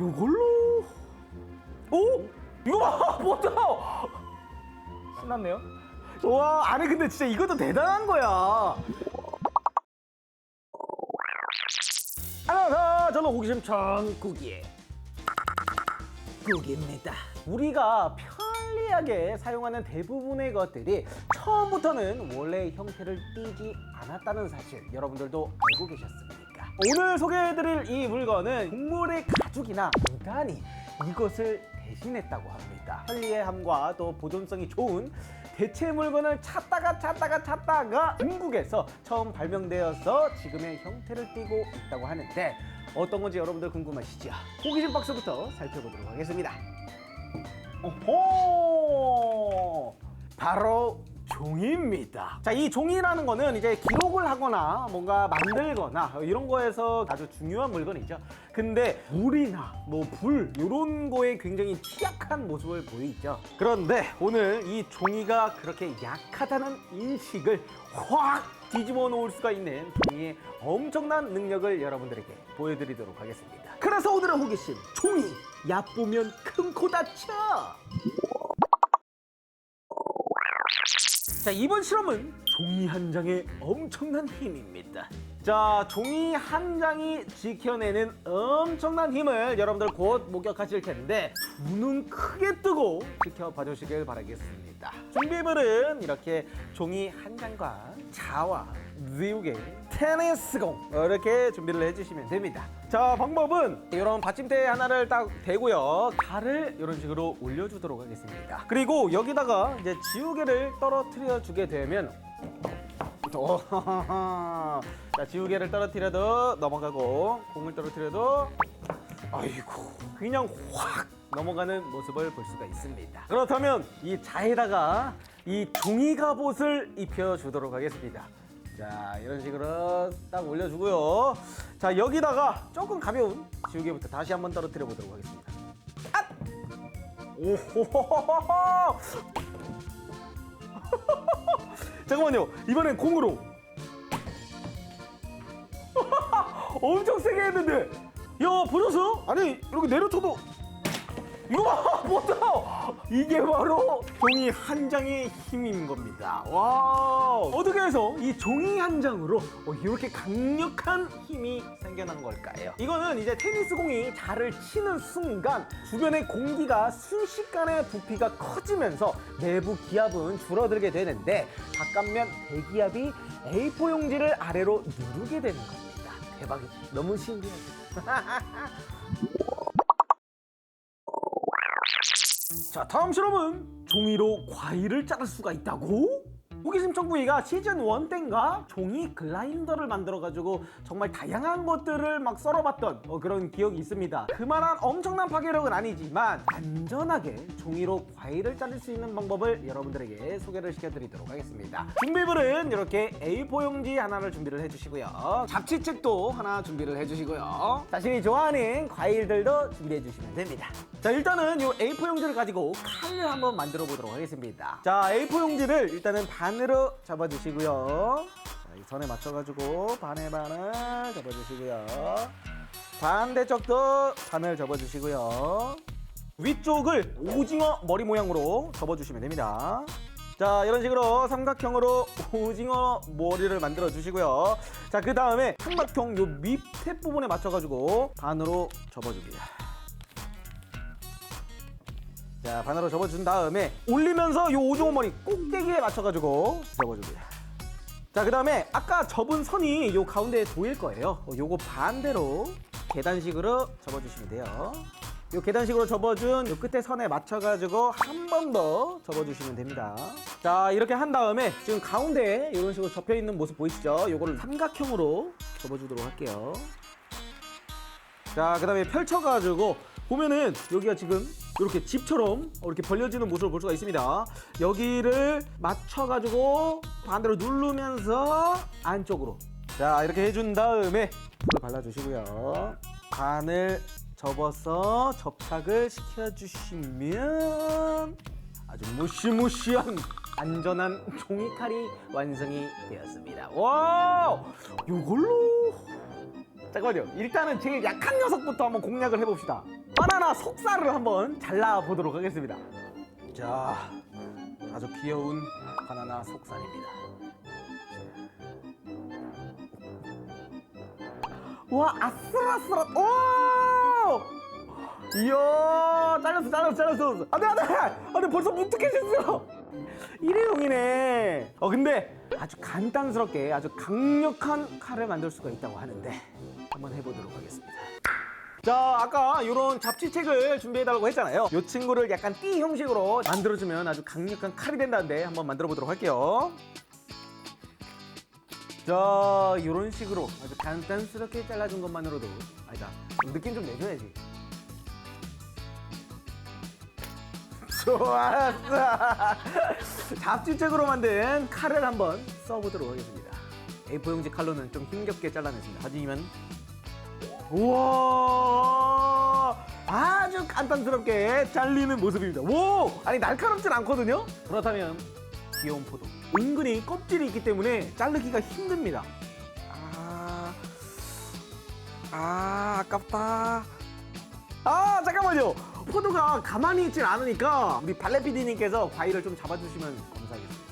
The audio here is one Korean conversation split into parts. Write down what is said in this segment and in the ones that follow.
요걸로? 오? 이거 봐! 뭐죠 신났네요. 와 아니 근데 진짜 이것도 대단한 거야. 안녕하세요 저는 호기심 천국이의 국입니다. 우리가 편리하게 사용하는 대부분의 것들이 처음부터는 원래 형태를 띠지 않았다는 사실 여러분들도 알고 계셨습니까? 오늘 소개해드릴 이 물건은 동물의 가죽이나 무단이 이것을 대신했다고 합니다. 편리함과 또 보존성이 좋은 대체 물건을 찾다가 찾다가 찾다가 중국에서 처음 발명되어서 지금의 형태를 띠고 있다고 하는데 어떤 건지 여러분들 궁금하시죠? 호기심 박스부터 살펴보도록 하겠습니다. 오호! 바로 종이입니다. 자, 이 종이라는 거는 이제 기록을 하거나 뭔가 만들거나 이런 거에서 아주 중요한 물건이죠. 근데 물이나 뭐 불 이런 거에 굉장히 취약한 모습을 보이죠. 그런데 오늘 이 종이가 그렇게 약하다는 인식을 확 뒤집어 놓을 수가 있는 종이의 엄청난 능력을 여러분들에게 보여드리도록 하겠습니다. 그래서 오늘의 호기심 종이 얕보면 큰 코 다쳐. 자 이번 실험은 종이 한 장의 엄청난 힘입니다. 자 종이 한 장이 지켜내는 엄청난 힘을 여러분들 곧 목격하실 텐데 두 눈 크게 뜨고 지켜봐 주시길 바라겠습니다. 준비물은 이렇게 종이 한 장과 자와 미국의 테니스공 이렇게 준비를 해주시면 됩니다. 자 방법은 이런 받침대 하나를 딱 대고요 발을 이런 식으로 올려주도록 하겠습니다. 그리고 여기다가 이제 지우개를 떨어뜨려 주게 되면 오, 자 지우개를 떨어뜨려도 넘어가고 공을 떨어뜨려도 아이고 그냥 확 넘어가는 모습을 볼 수가 있습니다. 그렇다면 이 자에다가 이 종이 갑옷을 입혀주도록 하겠습니다. 자 이런 식으로 딱 올려주고요. 자 여기다가 조금 가벼운 지우개부터 다시 한번 떨어뜨려 보도록 하겠습니다. 앗! 오호호호호! 잠깐만요. 이번엔 공으로. 엄청 세게 했는데. 야 보셨어요? 아니 이렇게 내려쳐도 이거 봐! 뭐다! 이게 바로 종이 한 장의 힘인 겁니다. 와 어떻게 해서 이 종이 한 장으로 어, 이렇게 강력한 힘이 생겨난 걸까요? 이거는 이제 테니스 공이 자를 치는 순간 주변의 공기가 순식간에 부피가 커지면서 내부 기압은 줄어들게 되는데 바깥면 대기압이 A4 용지를 아래로 누르게 되는 겁니다. 대박이죠. 너무 신기하죠. 자 다음 실험은 종이로 과일을 자를 수가 있다고? 호기심 청구이가 시즌 1 땐가 종이 글라인더를 만들어가지고 정말 다양한 것들을 막 썰어봤던 어, 그런 기억이 있습니다. 그만한 엄청난 파괴력은 아니지만 안전하게 종이로 과일을 자를 수 있는 방법을 여러분들에게 소개를 시켜드리도록 하겠습니다. 준비물은 이렇게 A4 용지 하나를 준비를 해주시고요. 잡지책도 하나 준비를 해주시고요. 자신이 좋아하는 과일들도 준비해 주시면 됩니다. 자 일단은 이 A4 용지를 가지고 칼을 한번 만들어 보도록 하겠습니다. 자 A4 용지를 일단은 반 으로 접어주시고요. 자, 이 선에 맞춰가지고 반에 반을 접어주시고요. 반대쪽도 반을 접어주시고요. 위쪽을 오징어 머리 모양으로 접어주시면 됩니다. 자 이런 식으로 삼각형으로 오징어 머리를 만들어 주시고요. 자 그 다음에 삼각형 요 밑에 부분에 맞춰가지고 반으로 접어줍니다. 자 반으로 접어준 다음에 올리면서 요 오징어 머리 꼭대기에 맞춰가지고 접어줍니다. 자 그 다음에 아까 접은 선이 요 가운데에 보일 거예요. 어, 요거 반대로 계단식으로 접어주시면 돼요. 요 계단식으로 접어준 요 끝에 선에 맞춰가지고 한 번 더 접어주시면 됩니다. 자 이렇게 한 다음에 지금 가운데에 이런 식으로 접혀 있는 모습 보이시죠? 요거를 삼각형으로 접어주도록 할게요. 자, 그 다음에 펼쳐가지고 보면은 여기가 지금 이렇게 집처럼 이렇게 벌려지는 모습을 볼 수가 있습니다. 여기를 맞춰가지고 반대로 누르면서 안쪽으로. 자, 이렇게 해준 다음에 불을 발라주시고요. 반을 접어서 접착을 시켜주시면 아주 무시무시한 안전한 종이칼이 완성이 되었습니다. 와! 요걸로 잠깐만요. 일단은 제일 약한 녀석부터 한번 공략을 해봅시다. 바나나 속살을 한번 잘라 보도록 하겠습니다. 자, 아주 귀여운 바나나 속살입니다. 와, 아슬아슬한, 오! 이야, 잘렸어, 잘렸어, 잘렸어. 안 돼, 안 돼! 안 돼, 벌써 무뚝해졌어! 일회용이네. 어, 근데 아주 간단스럽게 아주 강력한 칼을 만들 수가 있다고 하는데 한번 해보도록 하겠습니다. 자, 아까 이런 잡지책을 준비해달라고 했잖아요. 이 친구를 약간 띠 형식으로 만들어주면 아주 강력한 칼이 된다는데 한번 만들어 보도록 할게요. 자, 이런 식으로 아주 간단스럽게 잘라준 것만으로도 아니다. 느낌 좀 내줘야지. 좋았어. 잡지책으로 만든 칼을 한번 써보도록 하겠습니다. A4용지 칼로는 좀 힘겹게 잘라냈습니다. 하지만 우와 아주 간단스럽게 잘리는 모습입니다. 오 아니 날카롭진 않거든요. 그렇다면 귀여운 포도 은근히 껍질이 있기 때문에 자르기가 힘듭니다. 아, 아 아깝다. 아 잠깐만요. 포도가 가만히 있진 않으니까 우리 발레 PD님께서 과일을 좀 잡아주시면 감사하겠습니다.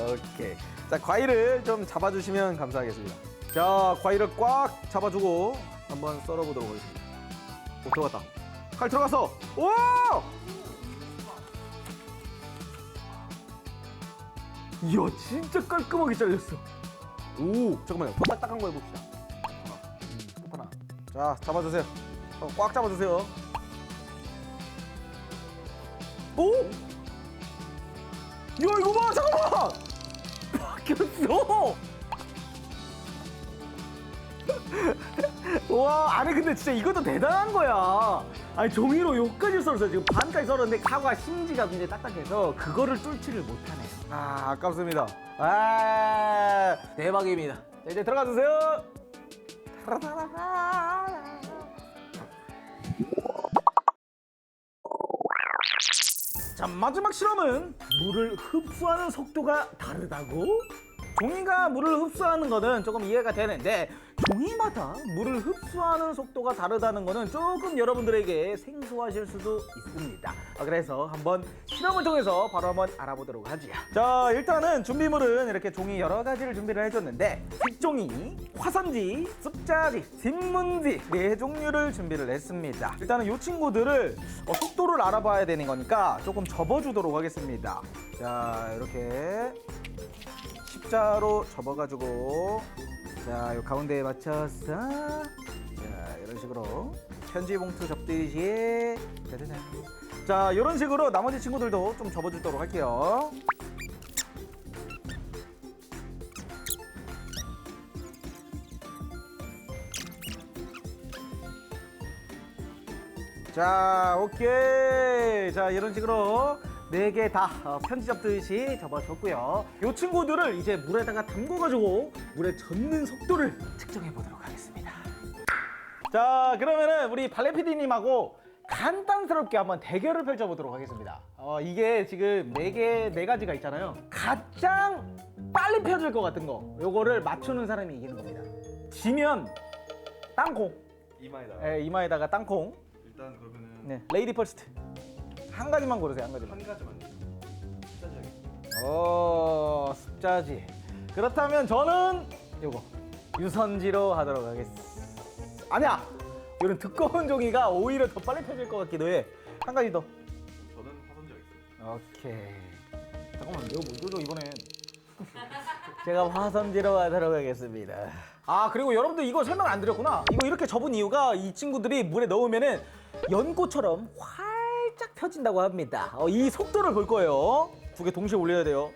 오케이. 자 과일을 좀 잡아주시면 감사하겠습니다. 자 과일을 꽉 잡아주고 한번 썰어보도록 하겠습니다. 오 들어갔다. 칼 들어갔어. 오! 이야 진짜 깔끔하게 잘렸어. 오 잠깐만요. 더 딱딱한 거 해봅시다. 음, 하나. 자 잡아주세요. 어, 꽉 잡아주세요. 오! 야 이거 봐 잠깐만! 바뀌었어! 와 아니 근데 진짜 이것도 대단한 거야. 아니 종이로 요까지 썰었어요. 지금 반까지 썰었는데 사과 심지가 굉장히 딱딱해서 그거를 뚫지를 못하네요. 아 아깝습니다. 아 대박입니다. 자, 이제 들어가 주세요. 자 마지막 실험은 물을 흡수하는 속도가 다르다고? 종이가 물을 흡수하는 거는 조금 이해가 되는데 종이마다 물을 흡수하는 속도가 다르다는 거는 조금 여러분들에게 생소하실 수도 있습니다. 아, 그래서 한번 실험을 통해서 바로 한번 알아보도록 하지요. 자 일단은 준비물은 이렇게 종이 여러 가지를 준비를 해줬는데 색종이, 화선지, 습자지, 신문지 네 종류를 준비를 했습니다. 일단은 이 친구들을 어, 속도를 알아봐야 되는 거니까 조금 접어주도록 하겠습니다. 자 이렇게 십자로 접어가지고 자, 요 가운데에 맞춰서 자, 이런 식으로 편지 봉투 접듯이. 자, 이런 식으로 나머지 친구들도 좀 접어주도록 할게요. 자, 오케이. 자, 이런 식으로 네 개 다 편지 접듯이 접어줬고요. 이 친구들을 이제 물에다가 담궈가지고 물에 젓는 속도를 측정해 보도록 하겠습니다. 자, 그러면은 우리 발레 PD님하고 간단스럽게 한번 대결을 펼쳐보도록 하겠습니다. 어, 이게 지금 네 개, 네 가지가 있잖아요. 가장 빨리 펴질 것 같은 거, 요거를 맞추는 사람이 이기는 겁니다. 지면 땅콩. 이마에다가 예, 이마에다가 땅콩. 일단 그러면은 네, 레이디 퍼스트. 한 가지만 고르세요, 한 가지만. 한 가지만 짜자게 오, 습자지. 그렇다면 저는 요거 유선지로 하도록 하겠습니다. 아니야, 이런 두꺼운 종이가 오히려 더 빨리 펴질 것 같기도 해. 한 가지 더. 저는 화선지가 있어요 오케이. 잠깐만, 내가 뭘 줘줘 이번엔. 제가 화선지로 하도록 하겠습니다. 아 그리고 여러분들 이거 설명 안 드렸구나. 이거 이렇게 접은 이유가 이 친구들이 물에 넣으면은 연꽃처럼 활짝 펴진다고 합니다. 어, 이 속도를 볼 거예요. 두 개 동시에 올려야 돼요.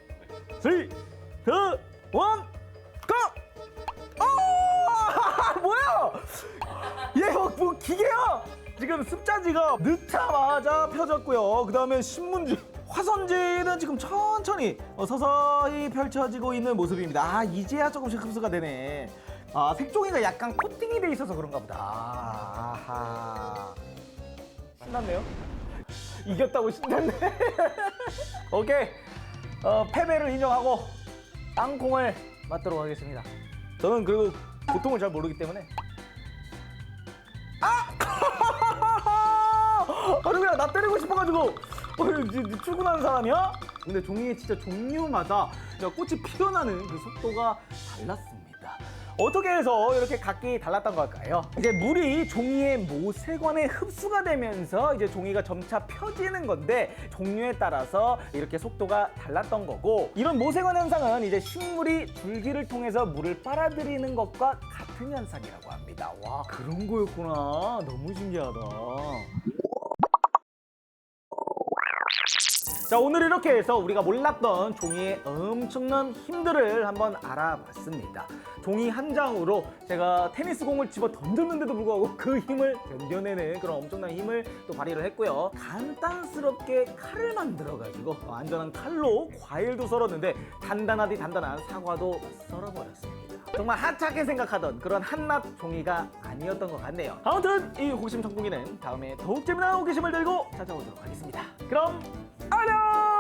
3, 2, 1, 고! 어! 뭐야? 얘 뭐, 뭐 기계야? 지금 습자지가 넣자마자 펴졌고요. 그 다음에 신문지, 화선지는 지금 천천히 어, 서서히 펼쳐지고 있는 모습입니다. 아 이제야 조금씩 흡수가 되네. 아 색종이가 약간 코팅이 돼 있어서 그런가 보다. 아하. 신났네요. 이겼다고 신났네. 오케이. 어, 패배를 인정하고 땅콩을 맞도록 하겠습니다. 저는 그리고 고통을 잘 모르기 때문에 아! 가루야 나 때리고 싶어가지고 어, 니, 니 출근하는 사람이야? 근데 종이의 진짜 종류마다 꽃이 피어나는 그 속도가 달랐습니다. 어떻게 해서 이렇게 각기 달랐던 걸까요? 이제 물이 종이의 모세관에 흡수가 되면서 이제 종이가 점차 펴지는 건데 종류에 따라서 이렇게 속도가 달랐던 거고 이런 모세관 현상은 이제 식물이 줄기를 통해서 물을 빨아들이는 것과 같은 현상이라고 합니다. 와 그런 거였구나. 너무 신기하다. 자 오늘 이렇게 해서 우리가 몰랐던 종이의 엄청난 힘들을 한번 알아봤습니다. 종이 한 장으로 제가 테니스 공을 집어 던졌는데도 불구하고 그 힘을 견뎌내는 그런 엄청난 힘을 또 발휘를 했고요. 간단스럽게 칼을 만들어가지고 안전한 칼로 과일도 썰었는데 단단하디 단단한 사과도 썰어버렸습니다. 정말 하찮게 생각하던 그런 한낱 종이가 아니었던 것 같네요. 아무튼 이 호기심 청풍기는 다음에 더욱 재미난 호기심을 들고 찾아오도록 하겠습니다. 그럼 안녕!